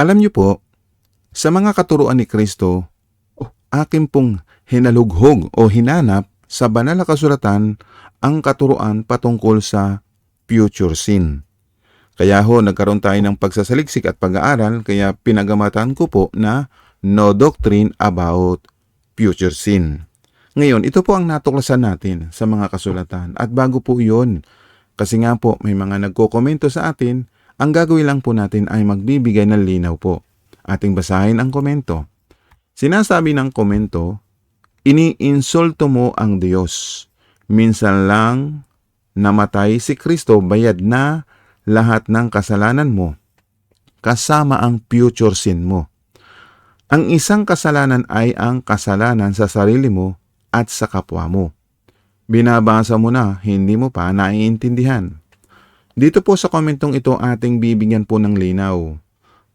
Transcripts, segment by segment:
Alam niyo po, sa mga katuruan ni Kristo, akin pong hinalughog o hinanap sa banal na kasulatan ang katuruan patungkol sa future sin. Kaya ho, nagkaroon tayo ng pagsasaliksik at pag-aaral, kaya pinagamatan ko po na no doctrine about future sin. Ngayon, ito po ang natuklasan natin sa mga kasulatan. At bago po iyon, kasi nga po may mga nagko-komento sa atin, ang gagawin lang po natin ay magbibigay ng linaw po. Ating basahin ang komento. Sinasabi ng komento, iniinsulto mo ang Diyos. Minsan lang namatay si Kristo bayad na lahat ng kasalanan mo, kasama ang future sin mo. Ang isang kasalanan ay ang kasalanan sa sarili mo at sa kapwa mo. Binabasa mo na, hindi mo pa naiintindihan. Dito po sa komentong ito ating bibigyan po ng linaw.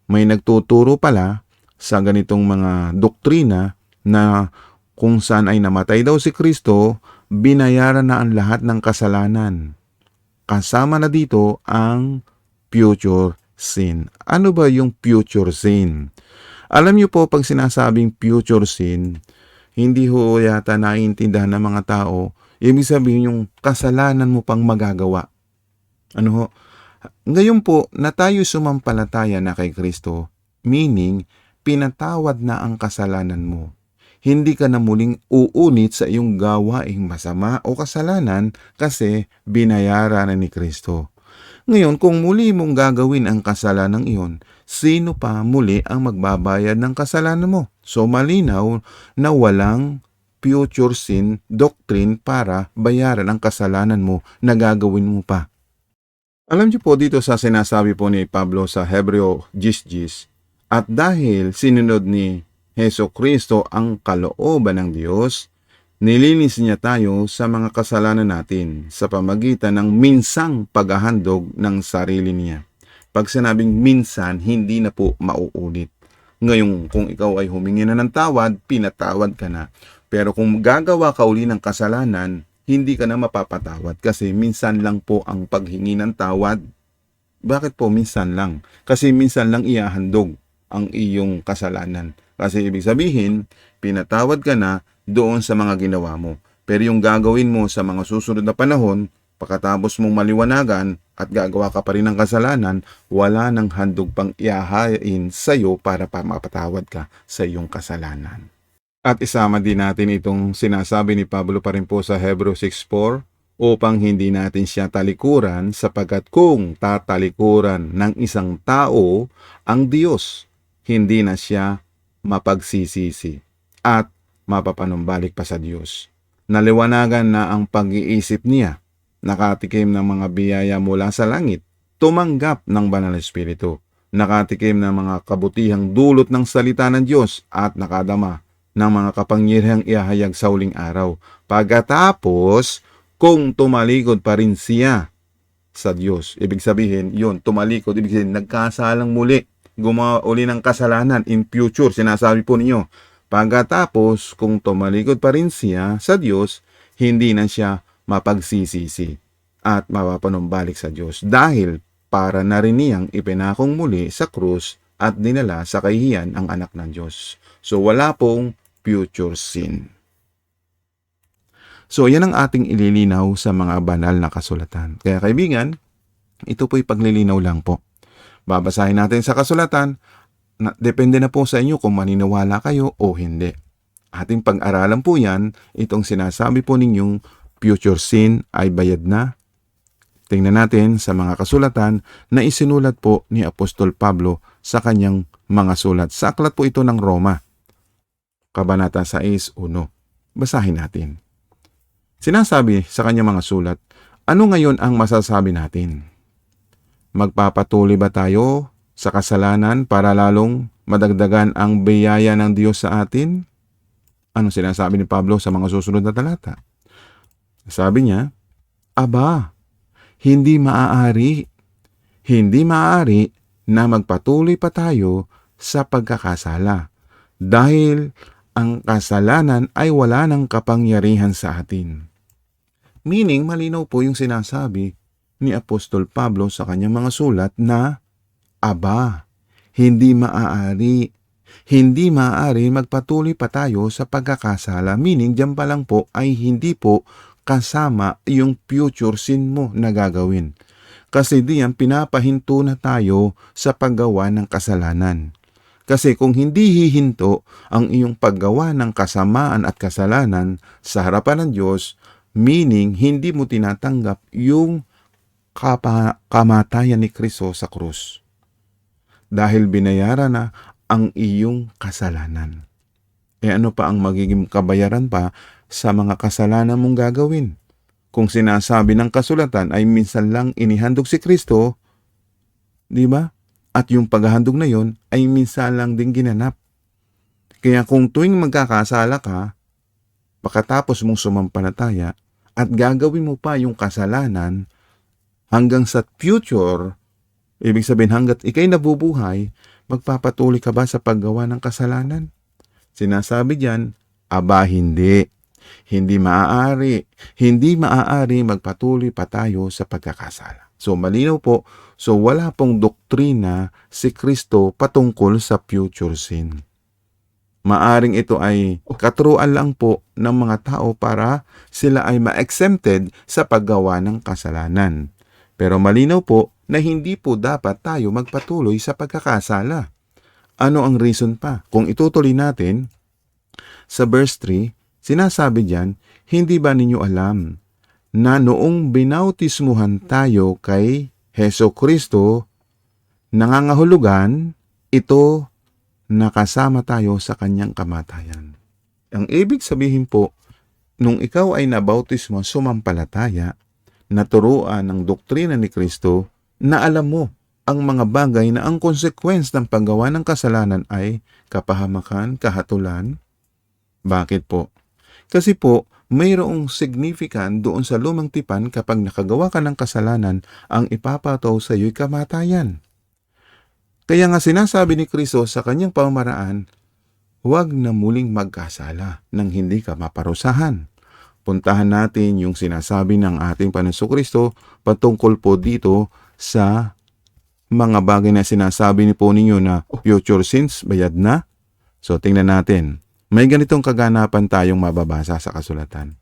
May nagtuturo pala sa ganitong mga doktrina na kung saan ay namatay daw si Kristo, binayaran na ang lahat ng kasalanan. Kasama na dito ang future sin. Ano ba yung future sin? Alam niyo po pag sinasabing future sin, hindi ho yata naiintindihan ng mga tao, ibig sabihin yung kasalanan mo pang magagawa. Ano ho? Ngayon po, na tayo sumampalataya na kay Kristo, meaning, pinatawad na ang kasalanan mo. Hindi ka na muling uunit sa iyong gawaing masama o kasalanan kasi binayaran na ni Kristo. Ngayon, kung muli mong gagawin ang kasalanan iyon, sino pa muli ang magbabayad ng kasalanan mo? So malinaw na walang future sin doctrine para bayaran ang kasalanan mo na gagawin mo pa. Alam niyo po dito sa sinasabi po ni Pablo sa Hebreo 10.10, at dahil sinunod ni Heso Kristo ang kalooban ng Diyos, nilinis niya tayo sa mga kasalanan natin sa pamagitan ng minsang paghahandog ng sarili niya. Pag sinabing minsan, hindi na po mauulit. Ngayon, kung ikaw ay humingi na ng tawad, pinatawad ka na. Pero kung gagawa ka uli ng kasalanan, hindi ka na mapapatawad kasi minsan lang po ang paghingi ng tawad. Bakit po minsan lang? Kasi minsan lang iahandog ang iyong kasalanan. Kasi ibig sabihin, pinatawad ka na doon sa mga ginawa mo. Pero yung gagawin mo sa mga susunod na panahon, pagkatapos mong maliwanagan at gagawa ka pa rin ng kasalanan, wala nang handog pang iahain sa iyo para pa mapatawad ka sa iyong kasalanan. At isama din natin itong sinasabi ni Pablo pa rin po sa Hebrew 6.4 upang hindi natin siya talikuran sapagkat kung tatalikuran ng isang tao ang Diyos, hindi na siya mapagsisisi at mapapanumbalik pa sa Diyos. Naliwanagan na ang pag-iisip niya, nakatikim ng mga biyaya mula sa langit, tumanggap ng banal na espiritu, nakatikim ng mga kabutihang dulot ng salita ng Diyos at nakadama ng mga kapangyarihang ihahayag sa uling araw. Pagkatapos, kung tumalikod pa rin siya sa Diyos, ibig sabihin, yun, tumalikod, ibig sabihin, nagkasalang muli, gumawa uli ng kasalanan in future, sinasabi po ninyo. Pagkatapos, kung tumalikod pa rin siya sa Diyos, hindi na siya mapagsisisi at mapapanumbalik sa Diyos dahil para na rin niyang ipinakong muli sa krus at dinala sa kahihiyan ang anak ng Diyos. So wala pong future sin. So yan ang ating ililinaw sa mga banal na kasulatan. Kaya kaibigan, ito po'y paglilinaw lang po. Babasahin natin sa kasulatan, na, depende na po sa inyo kung maniniwala kayo o hindi. Ating pag-aralan po yan, itong sinasabi po ninyong future sin ay bayad na. Tingnan natin sa mga kasulatan na isinulat po ni Apostol Pablo sa kanyang mga sulat. Sa aklat po ito ng Roma. Kabanata 6.1. Basahin natin. Sinasabi sa kanyang mga sulat, ano ngayon ang masasabi natin? Magpapatuloy ba tayo sa kasalanan para lalong madagdagan ang biyaya ng Diyos sa atin? Ano sinasabi ni Pablo sa mga susunod na talata? Sabi niya, Aba, hindi maaari, hindi maaari na magpatuloy pa tayo sa pagkakasala dahil ang kasalanan ay wala ng kapangyarihan sa atin. Meaning, malinaw po yung sinasabi ni Apostol Pablo sa kanyang mga sulat na, Aba, hindi maaari. Hindi maaari magpatuloy pa tayo sa pagkakasala. Meaning, dyan pa lang po ay hindi po kasama yung future sin mo na gagawin. Kasi diyan pinapahinto na tayo sa paggawa ng kasalanan. Kasi kung hindi hihinto ang iyong paggawa ng kasamaan at kasalanan sa harapan ng Diyos, meaning hindi mo tinatanggap yung kapa- kamatayan ni Kristo sa krus. Dahil binayaran na ang iyong kasalanan. E ano pa ang magiging kabayaran pa sa mga kasalanan mong gagawin? Kung sinasabi ng kasulatan ay minsan lang inihandog si Kristo, di ba? At yung paghahandog na yon ay minsan lang din ginanap. Kaya kung tuwing magkakasala ka, pagkatapos mong sumampalataya, at gagawin mo pa yung kasalanan hanggang sa future, ibig sabihin hanggat ikay nabubuhay, magpapatuloy ka ba sa paggawa ng kasalanan? Sinasabi diyan, aba hindi. Hindi maaari. Hindi maaari magpatuloy pa tayo sa pagkakasala. So malinaw po, so wala pong doktrina si Kristo patungkol sa future sin. Maaring ito ay katruan lang po ng mga tao para sila ay ma-exempted sa paggawa ng kasalanan. Pero malinaw po na hindi po dapat tayo magpatuloy sa pagkakasala. Ano ang reason pa? Kung itutuloy natin, sa verse 3, sinasabi diyan, hindi ba ninyo alam na noong binautismuhan tayo kay Heso Kristo, nangangahulugan, ito nakasama tayo sa kanyang kamatayan. Ang ibig sabihin po, nung ikaw ay nabautismo, sumampalataya, naturuan ng doktrina ni Kristo, na alam mo ang mga bagay na ang consequence ng paggawa ng kasalanan ay kapahamakan, kahatulan. Bakit po? Kasi po, mayroong significant doon sa lumang tipan kapag nakagawa ka ng kasalanan, ang ipapataw sa iyo'y kamatayan. Kaya nga sinasabi ni Kristo sa kanyang pamamaraan, huwag na muling magkasala nang hindi ka maparusahan. Puntahan natin yung sinasabi ng ating Panginoon Kristo patungkol po dito sa mga bagay na sinasabi ni po ninyo na future sins, bayad na. So tingnan natin. May ganitong kaganapan tayong mababasa sa kasulatan.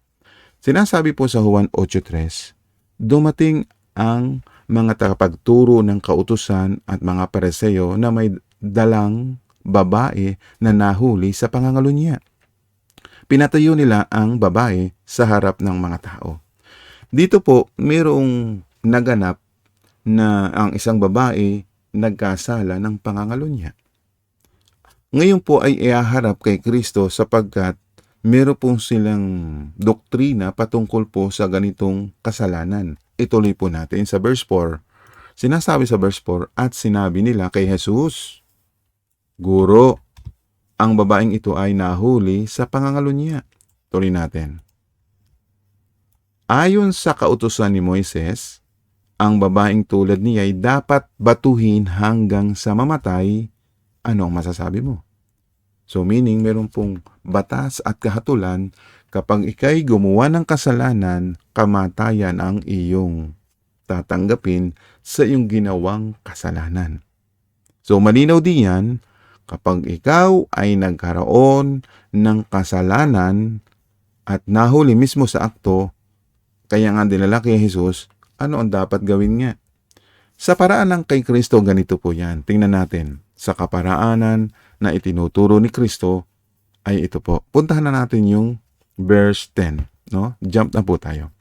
Sinasabi po sa Juan 8.3, dumating ang mga tagapagturo ng kautusan at mga pareseyo na may dalang babae na nahuli sa pangangalo niya. Pinatayo nila ang babae sa harap ng mga tao. Dito po, mayroong naganap na ang isang babae nagkasala ng pangangalo niya. Ngayon po ay iaharap kay Kristo sapagkat meron pong silang doktrina patungkol po sa ganitong kasalanan. Ituloy po natin sa verse 4. Sinasabi sa verse 4, At sinabi nila kay Jesus, Guro, ang babaeng ito ay nahuli sa pangangalo niya. Tuloy natin. Ayon sa kautusan ni Moises, ang babaeng tulad niya ay dapat batuhin hanggang sa mamatay. Ano ang masasabi mo? So meaning meron pong batas at kahatulan kapag ikay gumawa ng kasalanan, kamatayan ang iyong tatanggapin sa iyong ginawang kasalanan. So malinaw diyan, kapag ikaw ay nagkaroon ng kasalanan at nahuli mismo sa akto, kaya nga dinala kay Jesus, ano ang dapat gawin niya? Sa paraan ng kay Kristo, ganito po yan. Tingnan natin. Sa kaparaanan na itinuturo ni Kristo, ay ito po. Puntahan na natin yung verse 10. No? Jump na po tayo.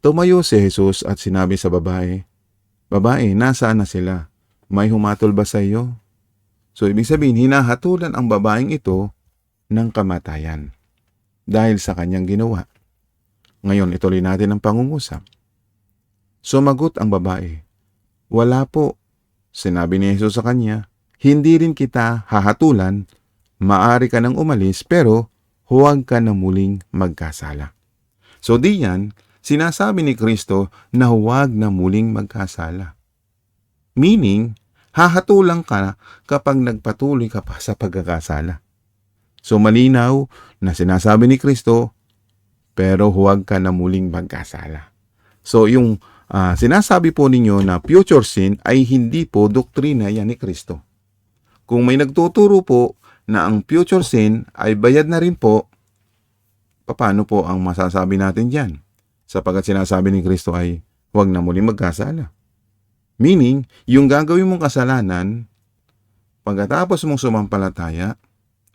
Tumayo si Jesus at sinabi sa babae, Babae, nasaan na sila? May humatol ba sa iyo? So, ibig sabihin, hinahatulan ang babaeng ito ng kamatayan dahil sa kanyang ginawa. Ngayon, ituloy natin ang pangungusap. Sumagot ang babae, Wala po. Sinabi ni Jesus sa kanya, Hindi rin kita hahatulan, maari ka nang umalis, pero huwag ka na muling magkasala. So diyan, sinasabi ni Kristo na huwag na muling magkasala. Meaning, hahatulang ka kapag nagpatuloy ka pa sa pagkakasala. So malinaw na sinasabi ni Kristo, pero huwag ka na muling magkasala. So yung Ah, sinasabi po ninyo na future sin ay hindi po doktrina yan ni Kristo. Kung may nagtuturo po na ang future sin ay bayad na rin po, paano po ang masasabi natin dyan? Sapagat sinasabi ni Kristo ay huwag na muli magkasala. Meaning, yung gagawin mong kasalanan, pagkatapos mong sumampalataya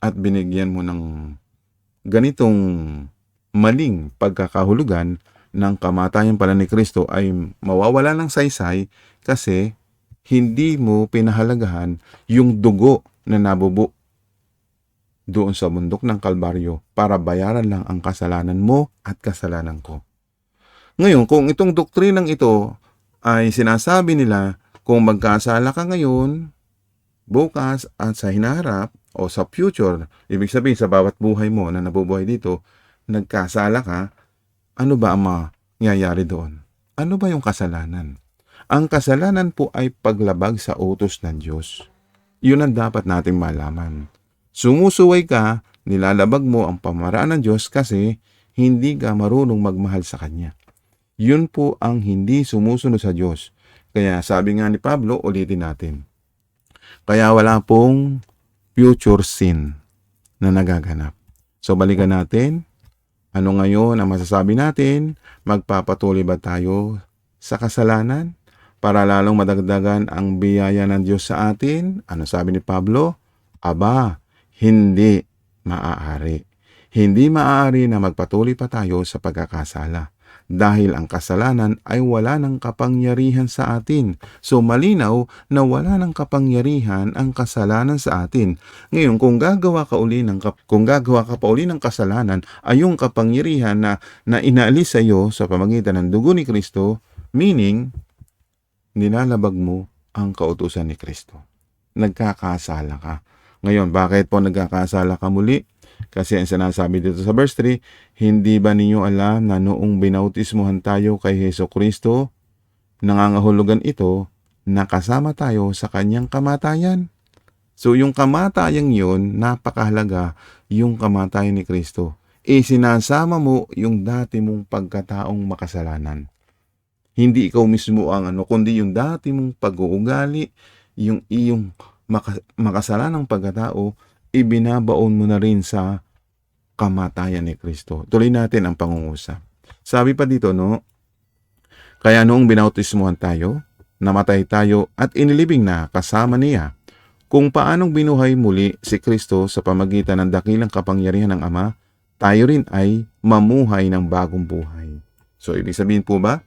at binigyan mo ng ganitong maling pagkakahulugan ng kamatayan pala ni Kristo ay mawawala ng saysay kasi hindi mo pinahalagahan yung dugo na nabubo doon sa bundok ng Kalbaryo para bayaran lang ang kasalanan mo at kasalanan ko. Ngayon, kung itong doktrinang ito ay sinasabi nila kung magkasala ka ngayon, bukas at sa hinaharap o sa future, ibig sabihin sa bawat buhay mo na nabubuhay dito, nagkasala ka, ano ba ang mangyayari doon? Ano ba yung kasalanan? Ang kasalanan po ay paglabag sa utos ng Diyos. Yun ang dapat nating malaman. Sumusuway ka, nilalabag mo ang pamaraan ng Diyos kasi hindi ka marunong magmahal sa Kanya. Yun po ang hindi sumusunod sa Diyos. Kaya sabi nga ni Pablo, ulitin natin. Kaya wala pong future sin na nagaganap. So balikan natin. Ano ngayon ang masasabi natin? Magpapatuloy ba tayo sa kasalanan para lalong madagdagan ang biyaya ng Diyos sa atin? Ano sabi ni Pablo? Aba, hindi maaari. Hindi maaari na magpatuloy pa tayo sa pagkakasala dahil ang kasalanan ay wala ng kapangyarihan sa atin. So malinaw na wala ng kapangyarihan ang kasalanan sa atin. Ngayon, kung gagawa ka uli ng kung gagawa ka pa uli ng kasalanan ay yung kapangyarihan na na inaalis sa iyo sa pamagitan ng dugo ni Kristo, meaning nilalabag mo ang kautusan ni Kristo. Nagkakasala ka. Ngayon, bakit po nagkakasala ka muli? Kasi ang sinasabi dito sa verse 3, hindi ba ninyo alam na noong binautismuhan tayo kay Heso Kristo, nangangahulugan ito na kasama tayo sa kanyang kamatayan? So yung kamatayan yun, napakahalaga yung kamatayan ni Kristo. E sinasama mo yung dati mong pagkataong makasalanan. Hindi ikaw mismo ang ano, kundi yung dati mong pag-uugali, yung iyong maka- makasalanang pagkatao, ibinabaon mo na rin sa kamatayan ni Kristo. Tuloy natin ang pangungusap. Sabi pa dito, no? Kaya noong binautismuhan tayo, namatay tayo at inilibing na kasama niya. Kung paanong binuhay muli si Kristo sa pamagitan ng dakilang kapangyarihan ng Ama, tayo rin ay mamuhay ng bagong buhay. So, ibig sabihin po ba,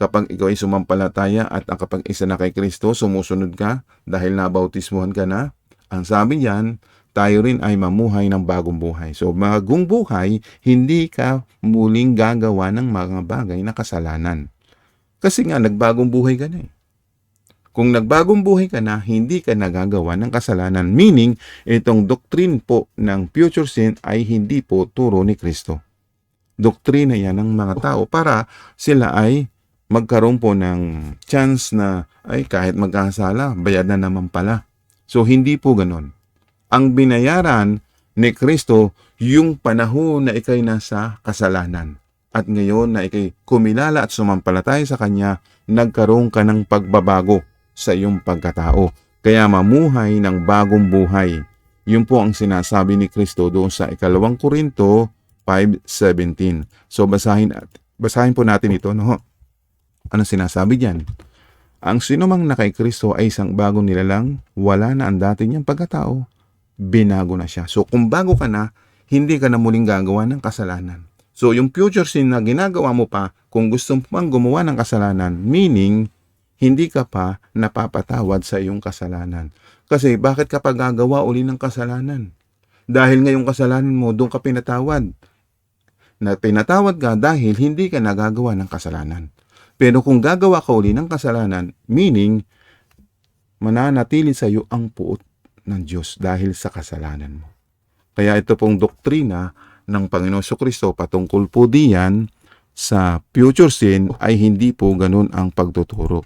kapag ikaw ay sumampalataya at ang kapag isa na kay Kristo, sumusunod ka dahil nabautismuhan ka na, ang sabi niyan, tayo rin ay mamuhay ng bagong buhay. So, bagong buhay, hindi ka muling gagawa ng mga bagay na kasalanan. Kasi nga, nagbagong buhay ka na eh. Kung nagbagong buhay ka na, hindi ka nagagawa ng kasalanan. Meaning, itong doctrine po ng future sin ay hindi po turo ni Kristo. Doktrina yan ng mga tao para sila ay magkaroon po ng chance na ay kahit magkasala, bayad na naman pala. So hindi po ganon. Ang binayaran ni Kristo yung panahon na ikay nasa kasalanan. At ngayon na ikay kumilala at sumampalataya sa Kanya, nagkaroon ka ng pagbabago sa iyong pagkatao. Kaya mamuhay ng bagong buhay. Yun po ang sinasabi ni Kristo doon sa ikalawang Korinto 5.17. So basahin, basahin po natin ito. No? Ano sinasabi diyan? Ang sinumang na kay Kristo ay isang bagong nilalang, wala na ang dati niyang pagkatao, binago na siya. So kung bago ka na, hindi ka na muling gagawa ng kasalanan. So yung future sin na ginagawa mo pa, kung gusto mo pang gumawa ng kasalanan, meaning, hindi ka pa napapatawad sa iyong kasalanan. Kasi bakit ka pa gagawa uli ng kasalanan? Dahil ngayong kasalanan mo, doon ka pinatawad. Na pinatawad ka dahil hindi ka nagagawa ng kasalanan. Pero kung gagawa ka uli ng kasalanan, meaning, mananatili sa iyo ang puot ng Diyos dahil sa kasalanan mo. Kaya ito pong doktrina ng Panginoon Kristo patungkol po diyan sa future sin ay hindi po ganun ang pagtuturo.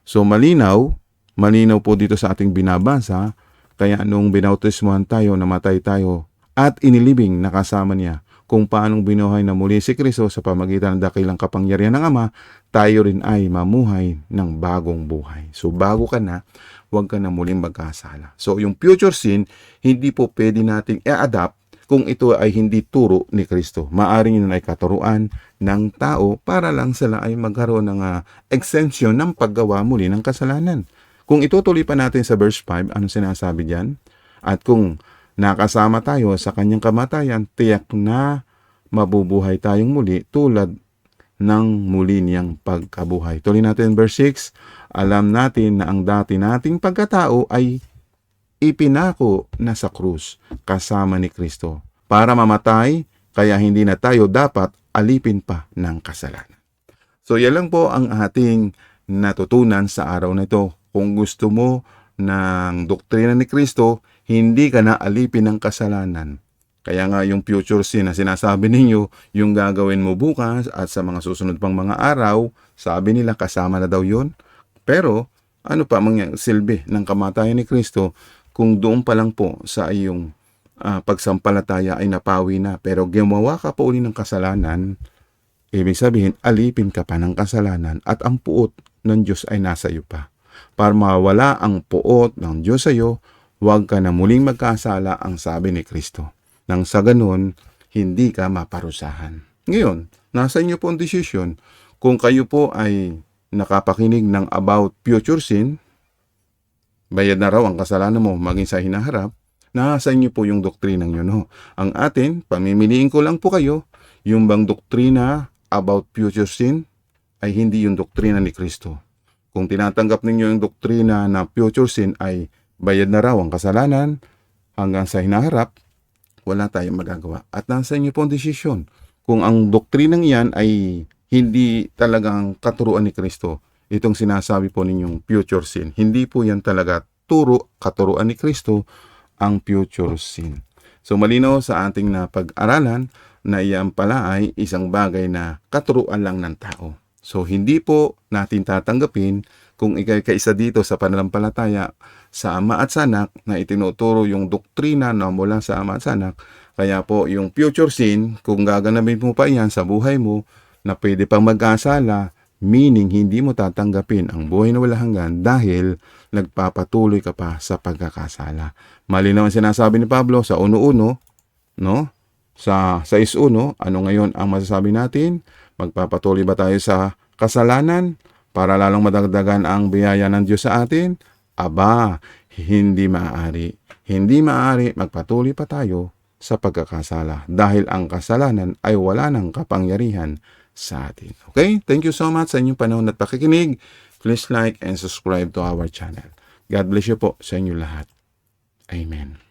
So malinaw, malinaw po dito sa ating binabasa, kaya nung binautismuhan tayo, namatay tayo, at inilibing nakasama niya, kung paanong binuhay na muli si Kristo sa pamagitan ng dakilang kapangyarihan ng Ama, tayo rin ay mamuhay ng bagong buhay. So bago ka na, huwag ka na muling magkasala. So yung future sin, hindi po pwede nating i-adapt kung ito ay hindi turo ni Kristo. Maaring yun ay katuruan ng tao para lang sila ay magkaroon ng ah, exemption ng paggawa muli ng kasalanan. Kung itutuloy pa natin sa verse 5, ano sinasabi diyan? At kung nakasama tayo sa kanyang kamatayan, tiyak na mabubuhay tayong muli tulad ng muli niyang pagkabuhay. Tuloy natin verse 6. Alam natin na ang dati nating pagkatao ay ipinako na sa krus kasama ni Kristo para mamatay kaya hindi na tayo dapat alipin pa ng kasalanan. So yan lang po ang ating natutunan sa araw na ito. Kung gusto mo ng doktrina ni Kristo, hindi ka na alipin ng kasalanan. Kaya nga yung future sin na sinasabi ninyo, yung gagawin mo bukas at sa mga susunod pang mga araw, sabi nila kasama na daw yon. Pero ano pa mga silbi ng kamatayan ni Kristo kung doon pa lang po sa iyong ah, pagsampalataya ay napawi na pero gumawa ka pa uli ng kasalanan, ibig sabihin alipin ka pa ng kasalanan at ang puot ng Diyos ay nasa iyo pa. Para mawala ang puot ng Diyos sa iyo, huwag ka na muling magkasala ang sabi ni Kristo. Nang sa ganun, hindi ka maparusahan. Ngayon, nasa inyo po ang desisyon kung kayo po ay nakapakinig ng about future sin, bayad na raw ang kasalanan mo maging sa hinaharap, nasa inyo po yung doktrinang yun. Ho. Ang atin, pamimiliin ko lang po kayo, yung bang doktrina about future sin ay hindi yung doktrina ni Kristo. Kung tinatanggap ninyo yung doktrina na future sin ay bayad na raw ang kasalanan hanggang sa hinaharap, wala tayong magagawa. At nasa inyo po ang desisyon. Kung ang doktrinang yan ay hindi talagang katuruan ni Kristo, itong sinasabi po ninyong future sin. Hindi po yan talaga turo, katuruan ni Kristo, ang future sin. So malinaw sa ating na pag-aralan na iyan pala ay isang bagay na katuruan lang ng tao. So hindi po natin tatanggapin kung ikay kaisa dito sa pananampalataya sa Ama at sa Anak na itinuturo yung doktrina na mula sa Ama at sa Anak. Kaya po yung future sin, kung gaganapin mo pa yan sa buhay mo na pwede pang mag-asala, meaning hindi mo tatanggapin ang buhay na wala hanggan dahil nagpapatuloy ka pa sa pagkakasala. Malinaw ang sinasabi ni Pablo sa 1.1, no? Sa 6.1, ano ngayon ang masasabi natin? Magpapatuloy ba tayo sa kasalanan para lalong madagdagan ang biyaya ng Diyos sa atin? Aba, hindi maaari. Hindi maaari magpatuloy pa tayo sa pagkakasala dahil ang kasalanan ay wala ng kapangyarihan sa atin. Okay? Thank you so much sa inyong panahon at pakikinig. Please like and subscribe to our channel. God bless you po sa inyo lahat. Amen.